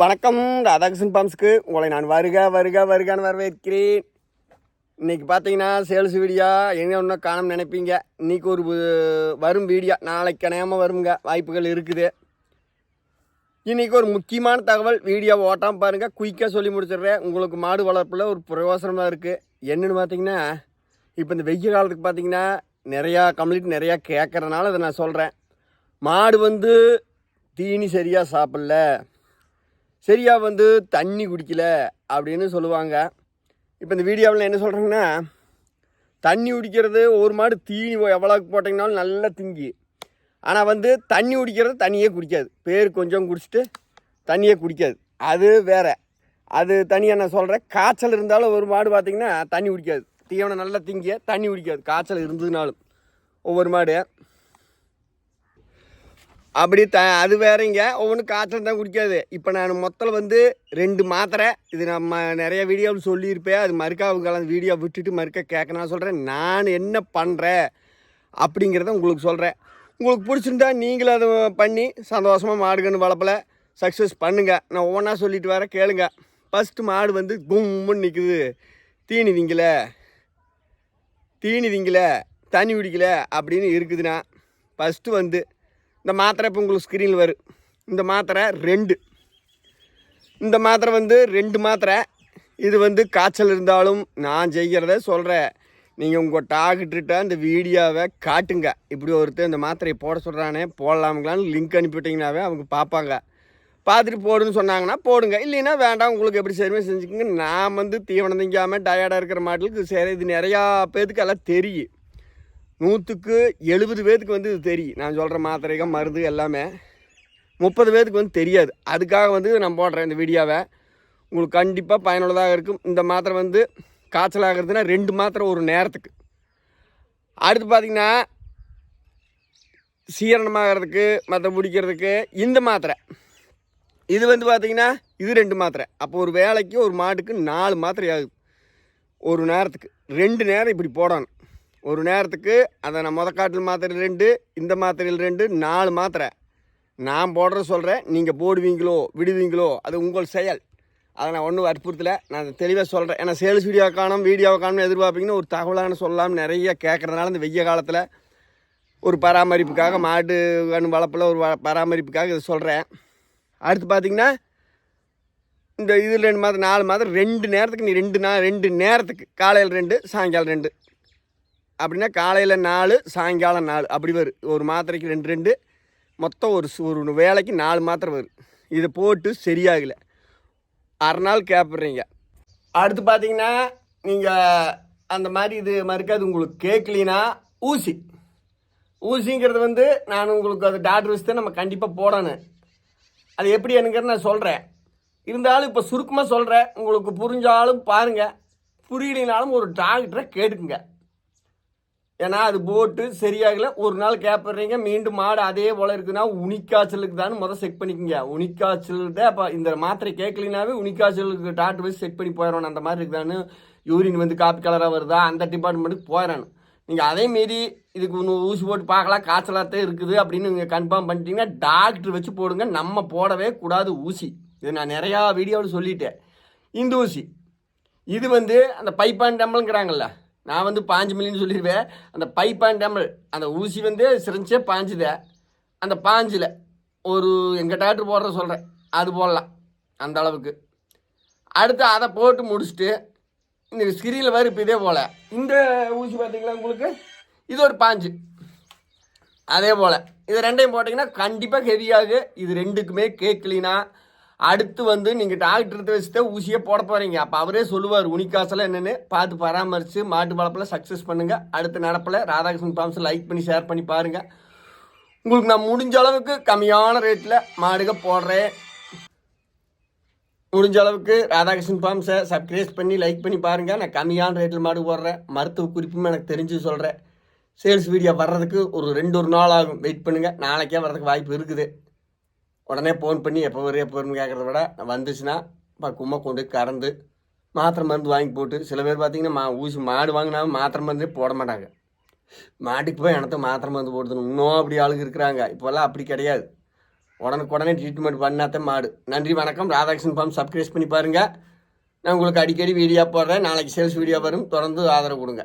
வணக்கம் ராதாகிருஷ்ணன் பாம்ஸ்க்கு. உங்களை நான் வருக வருக வருகான்னு வரவேற்கிறேன். இன்றைக்கி பார்த்தீங்கன்னா சேல்ஸ் வீடியோ. எங்கே ஒன்றும் காணும் நினைப்பீங்க? இன்னைக்கு ஒரு வரும் வீடியோ. நாளைக்கு கணையாமல் வருங்க. வாய்ப்புகள் இருக்குது. இன்றைக்கி ஒரு முக்கியமான தகவல். வீடியோ ஓட்டாமல் பாருங்கள் குயிக்காக சொல்லி முடிச்சிடுறேன். உங்களுக்கு மாடு வளர்ப்பில் ஒரு பிரயோசனமாக இருக்குது என்னென்னு பார்த்தீங்கன்னா இப்போ இந்த வெய்ய காலத்துக்கு பார்த்தீங்கன்னா நிறையா கம்ப்ளீட் நிறையா கேட்குறதுனால அதை நான் சொல்கிறேன் மாடு வந்து தீனி சரியாக சாப்பிடல. சரியாக வந்து தண்ணி குடிக்கல அப்படின்னு சொல்லுவாங்க. இப்போ இந்த வீடியோவில் என்ன சொல்கிறாங்கன்னா தண்ணி குடிக்கிறது ஒரு மாடு தீனி எவ்வளோக்கு போட்டிங்கனாலும் நல்லா திங்கி. ஆனால் வந்து தண்ணி குடிக்கிறது தண்ணியே குடிக்காது. பேர் கொஞ்சம் குடிச்சிட்டு தண்ணியே குடிக்காது. அது வேற. அது தனியாக நான் சொல்கிறேன் காய்ச்சல் இருந்தாலும் ஒரு மாடு பார்த்திங்கன்னா தண்ணி குடிக்காது. தீவனம் நல்லா திங்கிய தண்ணி குடிக்காது. காய்ச்சல் இருந்ததுனாலும். ஒவ்வொரு மாடு. அப்படி த அது வேறங்க. ஒவ்வொன்றும் காய்ச்சல் தான் குடிக்காது. இப்போ நான் மொத்தம் வந்து ரெண்டு மாத்திரை. இது நம்ம நிறைய வீடியோவில் சொல்லியிருப்பேன். அது மறுக்கா அவங்க வீடியோ விட்டுட்டு மறுக்க கேட்க நான் சொல்கிறேன் நான் என்ன பண்ணுறேன் அப்படிங்கிறத உங்களுக்கு சொல்கிறேன் உங்களுக்கு பிடிச்சிருந்தா நீங்களும் அதை பண்ணி சந்தோஷமாக மாடுகன்னு வளர்ப்பல சக்ஸஸ் பண்ணுங்கள் நான் ஒவ்வொன்றா சொல்லிட்டு வரேன். கேளுங்க. ஃபஸ்ட்டு மாடு வந்து கும்முன்னு நிற்குது தீனி திங்கல தீனி திங்கல தண்ணி குடிக்கல அப்படின்னு இருக்குதுன்னா ஃபஸ்ட்டு வந்து இந்த மாத்திரை இப்போ உங்களுக்கு ஸ்க்ரீனில் வரும் இந்த மாத்திரை ரெண்டு. இந்த மாத்திரை வந்து ரெண்டு மாத்திரை. இது வந்து காய்ச்சல் இருந்தாலும் நான் செய்கிறத சொல்கிறேன் நீங்கள் உங்கள் டாக்டர்கிட்ட இந்த வீடியோவை காட்டுங்க. இப்படி ஒருத்தர் இந்த மாத்திரையை போட சொல்கிறானே போடலாமுங்களான்னு லிங்க் அனுப்பிவிட்டிங்கனாவே அவங்க பார்ப்பாங்க. பார்த்துட்டு போடுன்னு சொன்னாங்கன்னா போடுங்க. இல்லைன்னா வேண்டாம் உங்களுக்கு எப்படி சரிமே செஞ்சுக்கோங்க. நான் வந்து தீவனம் திங்காமல் டயர்டாக இருக்கிற மாட்டலுக்கு சரி இது நிறையா பேர்த்துக்கு எல்லாம் தெரியும். நூற்றுக்கு எழுபது பேத்துக்கு வந்து இது தெரியும் நான் சொல்கிற மாத்திரைகள் மருந்து எல்லாமே முப்பது பேத்துக்கு வந்து தெரியாது. அதுக்காக வந்து நான் போடுறேன் இந்த வீடியோவை. உங்களுக்கு கண்டிப்பாக பயனுள்ளதாக இருக்கும். இந்த மாத்திரை வந்து காய்ச்சல் ஆகிறதுனா ரெண்டு மாத்திரை ஒரு நேரத்துக்கு. அடுத்து பார்த்திங்கன்னா சீரணமாகிறதுக்கு மற்ற பிடிக்கிறதுக்கு இந்த மாத்திரை. இது வந்து பார்த்திங்கன்னா இது ரெண்டு மாத்திரை. அப்போ ஒரு வேலைக்கு ஒரு மாட்டுக்கு நாலு மாத்திரை ஆகுது. ஒரு நேரத்துக்கு. ரெண்டு நேரம் இப்படி போடணும். ஒரு நேரத்துக்கு அதை நான் முதக்காட்டில் மாத்திரை ரெண்டு இந்த மாத்திரையில் ரெண்டு நாலு மாத்திரை. நான் போடுற சொல்கிறேன் நீங்கள் போடுவீங்களோ விடுவீங்களோ அது உங்கள் செயல். அதை நான் ஒன்றும் வற்புறுத்தலை. நான் தெளிவாக சொல்கிறேன் ஏன்னா சேல்ஸ் வீடியோ காணும் வீடியோவை காணும் எதிர்பார்ப்பீங்கன்னு ஒரு தகவலான சொல்லலாம் நிறைய கேட்குறதுனால இந்த வெய்ய காலத்தில் ஒரு பராமரிப்புக்காக மாடு கண் வளர்ப்பில் ஒரு வ- பராமரிப்புக்காக இதை சொல்கிறேன் அடுத்து பார்த்தீங்கன்னா இந்த இதில் ரெண்டு மாதம் நாலு மாதம் ரெண்டு நேரத்துக்கு நீ ரெண்டு நாள் ரெண்டு நேரத்துக்கு காலையில் ரெண்டு சாயங்காலம் ரெண்டு. அப்படின்னா காலையில் நாலு சாயங்காலம் நாலு. அப்படி வரும் ஒரு மாத்திரைக்கு ரெண்டு ரெண்டு. மொத்தம் ஒரு ஒரு வேலைக்கு நாலு மாத்திரை வரும் இதை போட்டு சரியாகலை. அரை நாள் கேட்பறீங்க அடுத்து பார்த்தீங்கன்னா நீங்கள் அந்த மாதிரி இது மறுக்காது. உங்களுக்கு கேட்கலினா ஊசி. ஊசிங்கிறது வந்து நான் உங்களுக்கு அது டாக்டர் வச்சு தான் நம்ம கண்டிப்பாக போடணும். அது எப்படி எனங்கிறது நான் சொல்கிறேன் இருந்தாலும் இப்போ சுருக்கமாக சொல்கிறேன் உங்களுக்கு புரிஞ்சாலும் பாருங்கள் புரியலினாலும் ஒரு டாக்டரை கேட்டுக்குங்க. ஏன்னா அது போட்டு சரியாகல ஒரு நாள் கேட்பறீங்க மீண்டும் மாடு அதே போல் இருக்குன்னா உனிக்காய்ச்சலுக்கு தான் முதல் செக் பண்ணிக்கோங்க. உனிக்காய்ச்சல் தான் அப்போ இந்த மாத்திரை கேட்கலினாவே உனிக்காய்ச்சலுக்கு டாக்டர் வச்சு செக் பண்ணி போயிடணும் அந்த மாதிரி இருக்குதான்னு யூரின் வந்து காப்பி கலராக வருதா அந்த டிபார்ட்மெண்ட்டுக்கு போயிடணும். நீங்கள் அதே மாரி இதுக்கு ஒன்று ஊசி போட்டு பார்க்கலாம் காய்ச்சலாத்தான் இருக்குது அப்படின்னு நீங்கள் கன்ஃபார்ம் பண்ணிட்டீங்கன்னா டாக்டர் வச்சு போடுங்க நம்ம போடவே கூடாது ஊசி. இது நான் நிறையா வீடியோவில் சொல்லிட்டேன். இந்த ஊசி இது வந்து அந்த பைப்பான் டம்பளுங்கிறாங்கல்ல நான் வந்து பாஞ்சு மில்லின்னு சொல்லிடுவேன் அந்த பைப்பான் டேமல் அந்த ஊசி வந்து சிரிஞ்சே பாஞ்சுதே. அந்த பாஞ்சில் ஒரு எங்கள் டாக்டர் போடுற சொல்கிறேன் அது போடலாம். அந்த அளவுக்கு. அடுத்து அதை போட்டு முடிச்சுட்டு இந்த ஸ்கிரீனில் வேறு இப்போ இதே போல். இந்த ஊசி பார்த்தீங்களா உங்களுக்கு? இது ஒரு பாஞ்சு. அதே போல். இது ரெண்டையும் போட்டிங்கன்னா கண்டிப்பாக ஹெவியாகு இது ரெண்டுக்குமே கேட்கலினா அடுத்து வந்து நீங்கள் டாக்டர்கிட்ட வச்சுட்டு ஊசியே போட போகிறீங்க அப்போ அவரே சொல்லுவார் உனிக்காசெல்லாம் என்னென்னு பார்த்து பராமரித்து மாட்டு வளர்ப்பில் சக்ஸஸ் பண்ணுங்கள் அடுத்த நடப்பில் ராதாகிருஷ்ணன் ஃபார்ம்ஸ் லைக் பண்ணி ஷேர் பண்ணி பாருங்கள் உங்களுக்கு நான் முடிஞ்ச அளவுக்கு கம்மியான ரேட்டில் மாடுக போடுறேன். முடிஞ்ச அளவுக்கு ராதாகிருஷ்ணன் ஃபார்ம்ஸை சப்ஸ்கிரைப் பண்ணி லைக் பண்ணி பாருங்கள் நான் கம்மியான ரேட்டில் மாடு போடுறேன். மருத்துவ குறிப்பும் எனக்கு தெரிஞ்சு சொல்கிறேன் சேல்ஸ் வீடியோ வர்றதுக்கு ஒரு ரெண்டு ஒரு நாள் ஆகும். வெயிட் பண்ணுங்கள் நாளைக்கே வர்றதுக்கு வாய்ப்பு இருக்குது. உடனே ஃபோன் பண்ணி எப்போ வரைய எப்போ வரும்னு கேட்குறத விட வந்துச்சுன்னா பக்குவமாக கொண்டு கறந்து மாத்திரை மருந்து வாங்கி போட்டு சில பேர் பார்த்தீங்கன்னா மா ஊசி மாடு வாங்கினாலும் மாத்திரை மருந்தே போட மாட்டாங்க. மாட்டுக்கு போய் எனத்த மாத்திரை மருந்து போடுறது இன்னும் அப்படி ஆளுங்க இருக்கிறாங்க. இப்போல்லாம் அப்படி கிடையாது. உடனுக்குடனே ட்ரீட்மெண்ட் பண்ணாதான் மாடு. நன்றி வணக்கம். ராதாகிருஷ்ணன் ஃபார்ம் சப்ஸ்கிரைப் பண்ணி பாருங்கள் நான் உங்களுக்கு அடிக்கடி வீடியோ போடுறேன். நாளைக்கு சேல்ஸ் வீடியோ வரும். தொடர்ந்து ஆதரவு கொடுங்க.